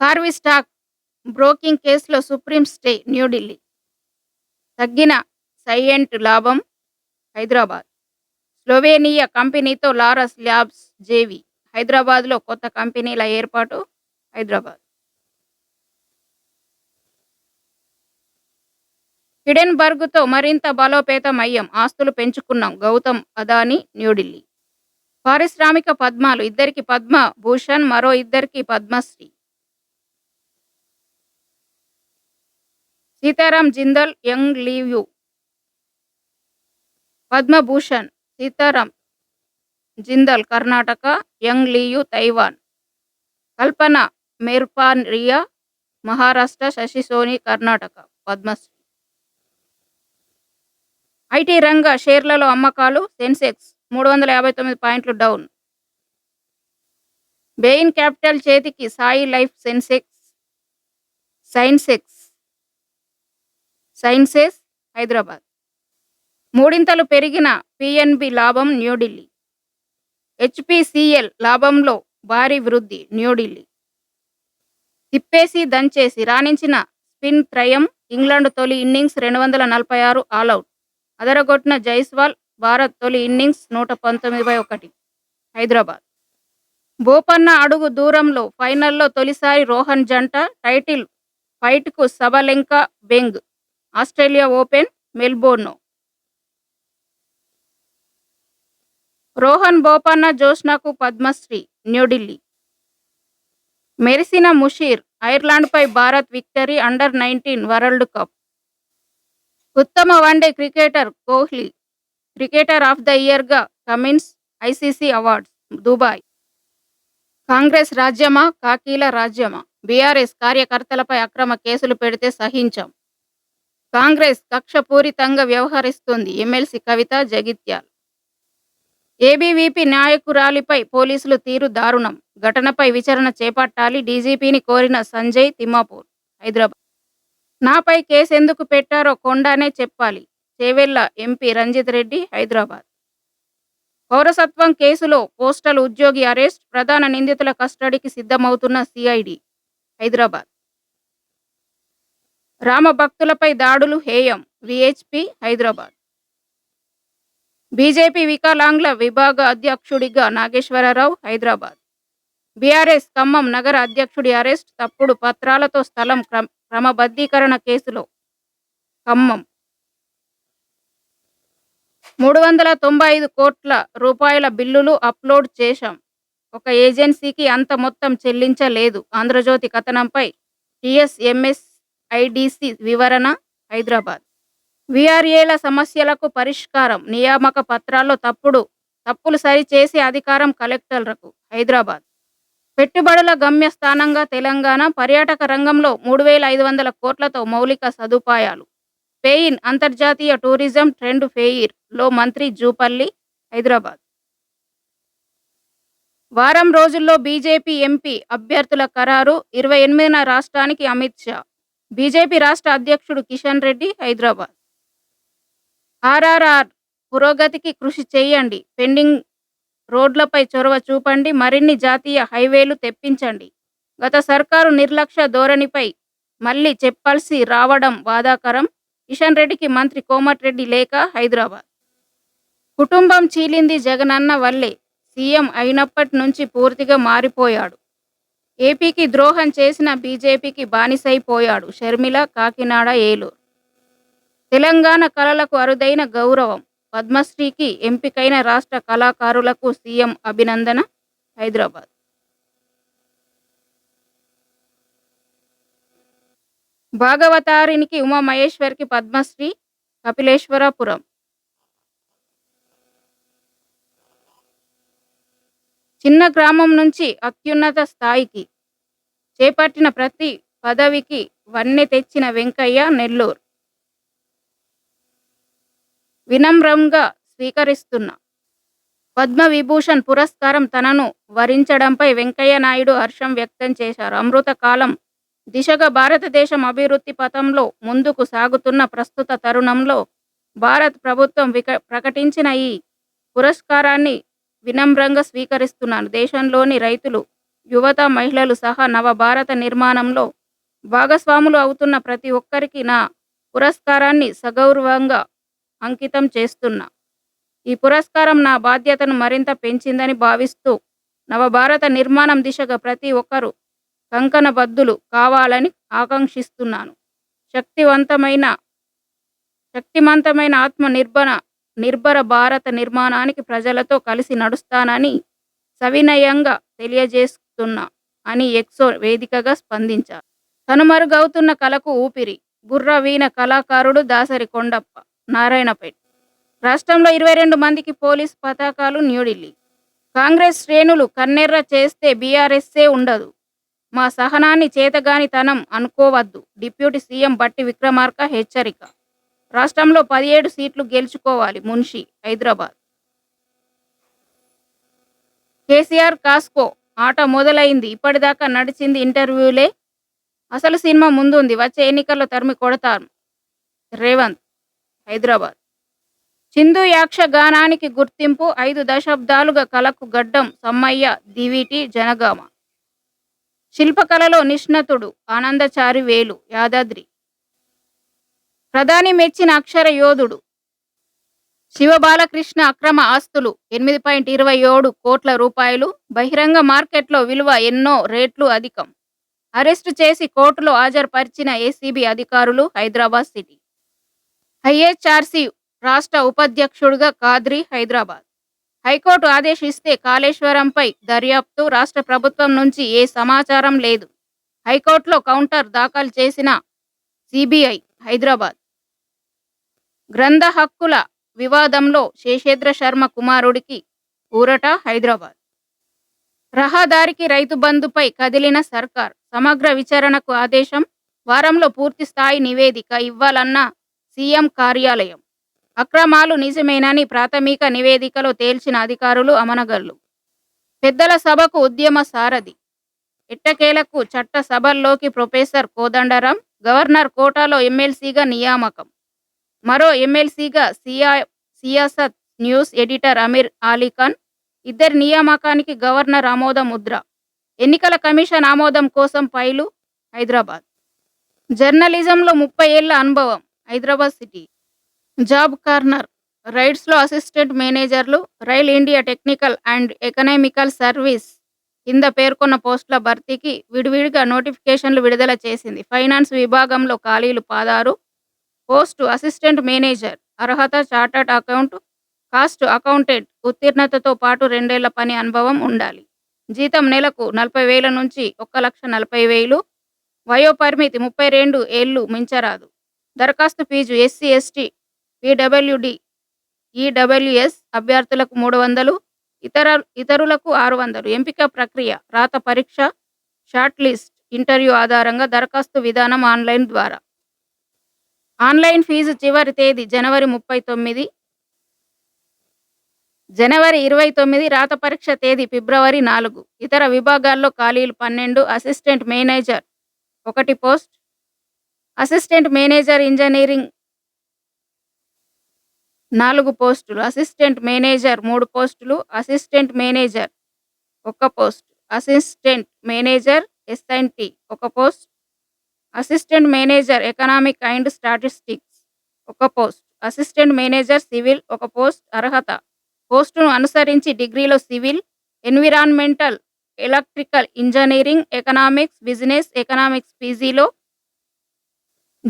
Karvy stock broking కేసులో supreme stay New Delhi. తగ్గిన సైయెంట్ లాభం హైదరాబాద్. స్లోవేనియా కంపెనీతో లారస్ ల్యాబ్స్ జేవి హైదరాబాద్లో కొత్త కంపెనీల ఏర్పాటు హైదరాబాద్. హిడెన్బర్గ్తో మరింత బలోపేతం అయ్యాం ఆస్తులు పెంచుకున్నాం గౌతమ్ అదానీ న్యూఢిల్లీ. పారిశ్రామిక పద్మాలు ఇద్దరికి పద్మ భూషణ్ మరో ఇద్దరికి Padma Shri. Sitaram Jindal Young Liu. Padma Bhushan Sitaram Jindal Karnataka Young Liu Taiwan. Kalpana Morparia Maharashtra Shashi Soni Karnataka Padma Shri. IT రంగ షేర్లలో అమ్మకాలు సెన్సెక్స్ మూడు వందల యాభై తొమ్మిది పాయింట్లు డౌన్. బెయిన్ క్యాపిటల్ చేతికి Sai life Sensex సైన్సెక్స్ sciences Hyderabad. మూడింతలు పెరిగిన పిఎన్బి లాభం న్యూఢిల్లీ. హెచ్పిసిఎల్ లాభంలో భారీ వృద్ధి న్యూఢిల్లీ. తిప్పేసి దంచేసి రాణించిన స్పిన్ త్రయం ఇంగ్లాండ్ తొలి ఇన్నింగ్స్ రెండు వందల నలభై ఆరు ఆలౌట్ అదరగొట్టిన జైస్వాల్ భారత్ తొలి ఇన్నింగ్స్ నూట పంతొమ్మిది బై ఒకటి. హైదరాబాద్. బోపన్న అడుగు దూరంలో ఫైనల్లో తొలిసారి రోహన్ జంట టైటిల్ ఫైట్కు Sabalenka బెంగ్. Australia open Melbourne. Rohan Bopanna జోష్నాకు Padmashri New Delhi. మెరిసిన Musheer ఐర్లాండ్పై Bharat victory under nineteen world cup. ఉత్తమ one day cricketer Kohli cricketer of the ఇయర్గా Cummins ICC awards Dubai. Congress రాజ్యమా కాకీల రాజ్యమా? బీఆర్ఎస్ కార్యకర్తలపై అక్రమ కేసులు పెడితే సహించాం. కాంగ్రెస్ కక్షపూరితంగా వ్యవహరిస్తుంది. ఎమ్మెల్సీ కవిత జగిత్యాల్. ఏబీవీపీ నాయకురాలిపై పోలీసులు తీరు దారుణం. ఘటనపై విచారణ చేపట్టాలి డీజీపీని కోరిన సంజయ్ తిమ్మాపూర్ హైదరాబాద్. నాపై కేసెందుకు పెట్టారో కొండానే చెప్పాలి. చేవెళ్ళ ఎంపీ రంజిత్ రెడ్డి హైదరాబాద్. పౌరసత్వం కేసులో పోస్టల్ ఉద్యోగి అరెస్ట్ ప్రధాన నిందితుల కస్టడీకి సిద్ధమవుతున్న సిఐడి హైదరాబాద్. రామభక్తులపై దాడులు హేయం విహెచ్పి హైదరాబాద్. బీజేపీ వికలాంగ్ల విభాగ అధ్యక్షుడిగా నాగేశ్వరరావు హైదరాబాద్. బీఆర్ఎస్ ఖమ్మం నగర అధ్యక్షుడి అరెస్ట్ తప్పుడు పత్రాలతో స్థలం క్రమ క్రమబద్ధీకరణ కేసులో ఖమ్మం. మూడు వందల తొంభై ఐదు కోట్ల రూపాయల బిల్లులు అప్లోడ్ చేశాం. ఒక ఏజెన్సీకి అంత మొత్తం చెల్లించలేదు. ఆంధ్రజ్యోతి కథనంపై టిఎస్ఎంఎస్ ఐడిసి వివరణ హైదరాబాద్. విఆర్ఏల సమస్యలకు పరిష్కారం నియామక పత్రాల్లో తప్పుడు తప్పులు సరిచేసి అధికారం కలెక్టర్లకు హైదరాబాద్. పెట్టుబడుల గమ్యస్థానంగా తెలంగాణ పర్యాటక రంగంలో మూడు వేల ఐదు వందల కోట్లతో మౌలిక సదుపాయాలు. పెయిన్ అంతర్జాతీయ టూరిజం ట్రెండ్ ఫెయిర్లో మంత్రి జూపల్లి హైదరాబాద్. వారం రోజుల్లో బీజేపీ ఎంపీ అభ్యర్థుల ఖరారు ఇరవై ఎనిమిదిన రాష్ట్రానికి అమిత్ షా. బీజేపీ రాష్ట్ర అధ్యక్షుడు కిషన్ రెడ్డి హైదరాబాద్. ఆర్ఆర్ఆర్ పురోగతికి కృషి చేయండి. పెండింగ్ రోడ్లపై చొరవ చూపండి. మరిన్ని జాతీయ హైవేలు తెప్పించండి. గత సర్కారు నిర్లక్ష్య ధోరణిపై మళ్ళీ చెప్పాల్సి రావడం బాధాకరం. కిషన్ రెడ్డికి మంత్రి కోమటిరెడ్డి లేక హైదరాబాద్. కుటుంబం చీలింది జగనన్న వల్లే సీఎం అయినప్పటి నుంచి పూర్తిగా మారిపోయాడు. ఏపీకి ద్రోహం చేసిన బీజేపీకి బానిసైపోయాడు షర్మిల కాకినాడ ఏలూరు. తెలంగాణ కళలకు అరుదైన గౌరవం. పద్మశ్రీకి ఎంపికైన రాష్ట్ర కళాకారులకు సీఎం అభినందన హైదరాబాద్. భాగవతారినికి ఉమామహేశ్వర్కి పద్మశ్రీ కపిలేశ్వరపురం. చిన్న గ్రామం నుంచి అత్యున్నత స్థాయికి చేపట్టిన ప్రతి పదవికి వన్నె తెచ్చిన వెంకయ్య నెల్లూరు. వినమ్రంగా స్వీకరిస్తున్న పద్మవిభూషణ్ పురస్కారం తనను వరించడంపై వెంకయ్య నాయుడు హర్షం వ్యక్తం చేశారు. అమృతకాలం దిశగా భారతదేశం అభివృద్ధి పథంలో ముందుకు సాగుతున్న ప్రస్తుత తరుణంలో భారత్ ప్రభుత్వం విక ప్రకటించిన ఈ పురస్కారాన్ని వినమ్రంగా స్వీకరిస్తున్నాను దేశంలోని రైతులు యువత, మహిళలు సహా నవభారత నిర్మాణంలో భాగస్వాములు అవుతున్న ప్రతి ఒక్కరికి నా పురస్కారాన్ని సగౌరవంగా అంకితం చేస్తున్నా. ఈ పురస్కారం నా బాధ్యతను మరింత పెంచిందని భావిస్తూ నవభారత నిర్మాణం దిశగా ప్రతి ఒక్కరూ కంకణబద్ధులు కావాలని ఆకాంక్షిస్తున్నాను. శక్తివంతమైన శక్తిమంతమైన ఆత్మ నిర్భర నిర్భర భారత నిర్మాణానికి ప్రజలతో కలిసి నడుస్తానని సవినయంగా తెలియజేస్తున్నా అని ఎక్సో వేదికగా స్పందించారు. కనుమరుగవుతున్న కళకు ఊపిరి బుర్ర వీణ కళాకారుడు దాసరి కొండప్ప, నారాయణపేట రాష్ట్రంలో ఇరవై రెండు మందికి పోలీస్ పతాకాలు న్యూఢిల్లీ కాంగ్రెస్ శ్రేణులు కన్నెర్ర చేస్తే బీఆర్ఎస్సే ఉండదు. మా సహనాన్ని చేతగానితనం అనుకోవద్దు డిప్యూటీ సీఎం బట్టి విక్రమార్క హెచ్చరిక రాష్ట్రంలో పదిహేడు సీట్లు గెలుచుకోవాలి మున్షి, హైదరాబాద్. కేసీఆర్ కాస్కో ఆట మొదలైంది. ఇప్పటిదాకా నడిచింది ఇంటర్వ్యూలే. అసలు సినిమా ముందుంది. వచ్చే ఎన్నికల్లో తరిమి కొడతారు. రేవంత్, హైదరాబాద్. చిందు యక్షగానానికి గుర్తింపు ఐదు దశాబ్దాలుగా కళకు గడ్డం సమ్మయ్య దివిటి జనగామ. శిల్పకళలో నిష్ణతుడు ఆనందచారి వేలు యాదాద్రి. ప్రధాని మెచ్చిన అక్షర యోధుడు. శివబాలకృష్ణ అక్రమ ఆస్తులు ఎనిమిది పాయింట్ ఇరవై ఏడు కోట్ల రూపాయలు. బహిరంగ మార్కెట్లో విలువ ఎన్నో రేట్లు అధికం. అరెస్టు చేసి కోర్టులో హాజరుపరిచిన ఏసీబీ అధికారులు హైదరాబాద్ సిటీ. ఐహెచ్ఆర్సీ రాష్ట్ర ఉపాధ్యక్షుడిగా కాద్రి హైదరాబాద్. హైకోర్టు ఆదేశిస్తే కాళేశ్వరంపై దర్యాప్తు రాష్ట్ర ప్రభుత్వం నుంచి ఏ సమాచారం లేదు. హైకోర్టులో కౌంటర్ దాఖలు చేసిన సిబిఐ హైదరాబాద్. గ్రంథ హక్కుల వివాదంలో శేషేంద్ర శర్మ కుమారుడికి ఊరట హైదరాబాద్. రహదారికి రైతు బంధుపై కదిలిన సర్కార్ సమగ్ర విచారణకు ఆదేశం వారంలో పూర్తి స్థాయి నివేదిక ఇవ్వాలన్న సీఎం కార్యాలయం. అక్రమాలు నిజమేనని ప్రాథమిక నివేదికలో తేల్చిన అధికారులు అమనగల్లు పెద్దల సభకు ఉద్యమ సారథి. ఎట్టకేలకు చట్ట సభల్లోకి ప్రొఫెసర్ కోదండరాం గవర్నర్ కోటాలో ఎమ్మెల్సీగా నియామకం. మరో ఎమ్మెల్సీగా సియా సియాసత్ న్యూస్ ఎడిటర్ అమీర్ అలీఖాన్ ఇద్దరి నియామకానికి గవర్నర్ ఆమోద ముద్ర. ఎన్నికల కమిషన్ ఆమోదం కోసం ఫైలు హైదరాబాద్. జర్నలిజంలో ముప్పై ఏళ్ళ అనుభవం Hyderabad city. Job corner రైడ్స్లో assistant managers rail India technical and economical service కింద పేర్కొన్న పోస్టుల భర్తీకి విడివిడిగా నోటిఫికేషన్లు విడుదల చేసింది. ఫైనాన్స్ విభాగంలో ఖాళీలు పాదారు. పోస్టు అసిస్టెంట్ మేనేజర్ అర్హత చార్టర్డ్ అకౌంట్ కాస్ట్ అకౌంటెంట్ ఉత్తీర్ణతతో పాటు రెండేళ్ళ పని అనుభవం ఉండాలి. జీతం నెలకు నలభై వేల నుంచి ఒక్క లక్ష నలభై వేలు. వయో పరిమితి ముప్పై రెండు ఏళ్ళు మించరాదు. దరఖాస్తు fee SC ST PWD EWS అభ్యర్థులకు మూడు వందలు. ఇతర ఇతరులకు ఆరు వందలు. ఎంపిక ప్రక్రియ రాత పరీక్ష షార్ట్ లిస్ట్ ఇంటర్వ్యూ ఆధారంగా దరఖాస్తు విధానం ఆన్లైన్ ద్వారా. ఆన్లైన్ ఫీజు చివరి తేదీ జనవరి ముప్పై తొమ్మిది. జనవరి ఇరవై తొమ్మిది రాత పరీక్ష తేదీ ఫిబ్రవరి నాలుగు. ఇతర విభాగాల్లో ఖాళీలు పన్నెండు. అసిస్టెంట్ మేనేజర్ ఒకటి పోస్ట్. అసిస్టెంట్ మేనేజర్ ఇంజనీరింగ్ నాలుగు పోస్టులు. అసిస్టెంట్ మేనేజర్ మూడు పోస్టులు అసిస్టెంట్ మేనేజర్ ఒక పోస్ట్ అసిస్టెంట్ మేనేజర్ ఎస్ఎన్టీ ఒక post assistant manager economic and statistics ఒక పోస్ట్ అసిస్టెంట్ మేనేజర్ సివిల్ ఒక పోస్ట్ అర్హత. పోస్టును అనుసరించి డిగ్రీలో civil environmental electrical engineering economics business economics పీజీలో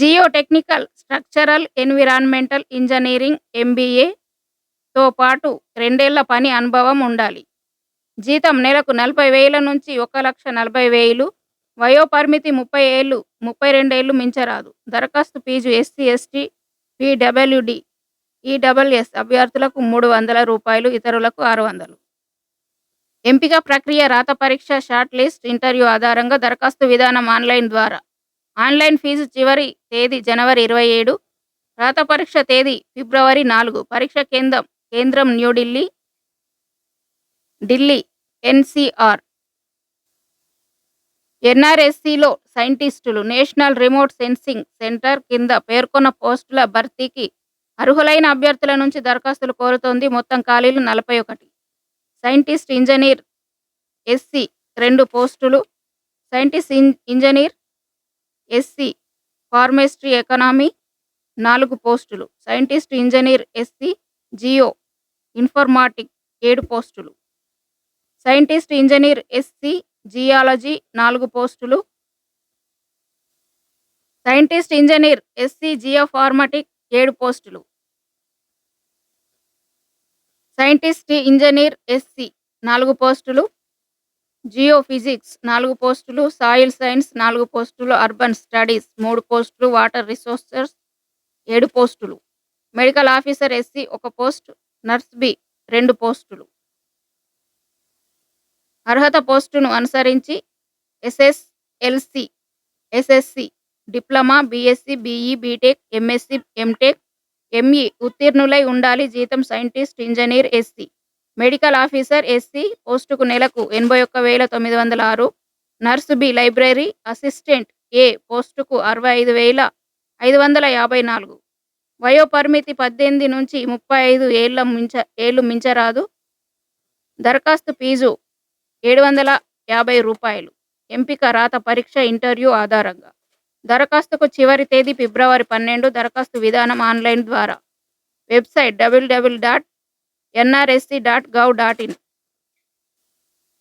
జియోటెక్నికల్ స్ట్రక్చరల్ ఎన్విరాన్మెంటల్ ఇంజనీరింగ్ ఎంబీఏతో పాటు రెండేళ్ళ పని అనుభవం ఉండాలి. జీతం నెలకు నలభై వేల నుంచి ఒక లక్ష నలభై వేలు వయో పరిమితి ముప్పై ఏళ్ళు ముప్పై రెండేళ్ళు మించరాదు. దరఖాస్తు fee SC ST PWD EWS అభ్యర్థులకు మూడు వందల రూపాయలు ఇతరులకు ఆరు వందలు. ఎంపిక ప్రక్రియ రాత పరీక్ష షార్ట్ లిస్ట్ ఇంటర్వ్యూ ఆధారంగా దరఖాస్తు విధానం ఆన్లైన్ ద్వారా. ఆన్లైన్ ఫీజు చివరి తేదీ జనవరి ఇరవై ఏడు రాత పరీక్ష తేదీ ఫిబ్రవరి నాలుగు పరీక్ష కేంద్రం కేంద్రం న్యూఢిల్లీ ఢిల్లీ ఎన్సిఆర్. ఎన్ఆర్ఎస్సిలో సైంటిస్టులు నేషనల్ రిమోట్ సెన్సింగ్ సెంటర్ కింద పేర్కొన్న పోస్టుల భర్తీకి అర్హులైన అభ్యర్థుల నుంచి దరఖాస్తులు కోరుతోంది మొత్తం ఖాళీలు నలభై ఒకటి. సైంటిస్ట్ ఇంజనీర్ ఎస్సీ రెండు పోస్టులు scientist engineer SC forestry economy నాలుగు పోస్టులు. Scientist engineer SC geo informatic ఏడు పోస్టులు. సైంటిస్ట్ ఇంజనీర్ ఎస్సీ జియాలజీ నాలుగు పోస్టులు. సైంటిస్ట్ ఇంజనీర్ ఎస్సీ జియోఫార్మాటిక్ ఏడు పోస్టులు. సైంటిస్ట్ ఇంజనీర్ ఎస్సీ నాలుగు పోస్టులు. జియో ఫిజిక్స్ నాలుగు పోస్టులు సాయిల్ సైన్స్ నాలుగు పోస్టులు అర్బన్ స్టడీస్ మూడు పోస్టులు వాటర్ రిసోర్సెస్ ఏడు పోస్టులు. మెడికల్ ఆఫీసర్ ఎస్సీ ఒక పోస్ట్ నర్స్ బి రెండు పోస్టులు. అర్హత పోస్టును అనుసరించి SSLC SSC diploma BSc BE BTech MSc MTech ME ఉత్తీర్ణులై ఉండాలి జీతం scientist engineer SC. Medical officer SC పోస్టుకు నెలకు ఎనభై ఒక్క వేల తొమ్మిది వందల ఆరు. Nurse B library assistant A పోస్టుకు అరవై ఐదు వేల ఐదు వందల యాభై నాలుగు. వయో పరిమితి పద్దెనిమిది నుంచి ముప్పై ఐదు ఏళ్ళ మించ ఏళ్ళు మించరాదు. దరఖాస్తు ఫీజు ఏడు వందల యాభై రూపాయలు. ఎంపిక రాత పరీక్ష ఇంటర్వ్యూ ఆధారంగా. దరఖాస్తుకు చివరి తేదీ ఫిబ్రవరి పన్నెండు. దరఖాస్తు విధానం ఆన్లైన్ ద్వారా. Website WWW dot NRSC dot gov dot in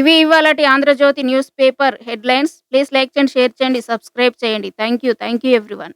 ఇవి ఇవాళటి Andhra Jyothi news paper headlines. Please like చేయండి షేర్ చేయండి సబ్స్క్రైబ్ చేయండి. Thank you thank you everyone.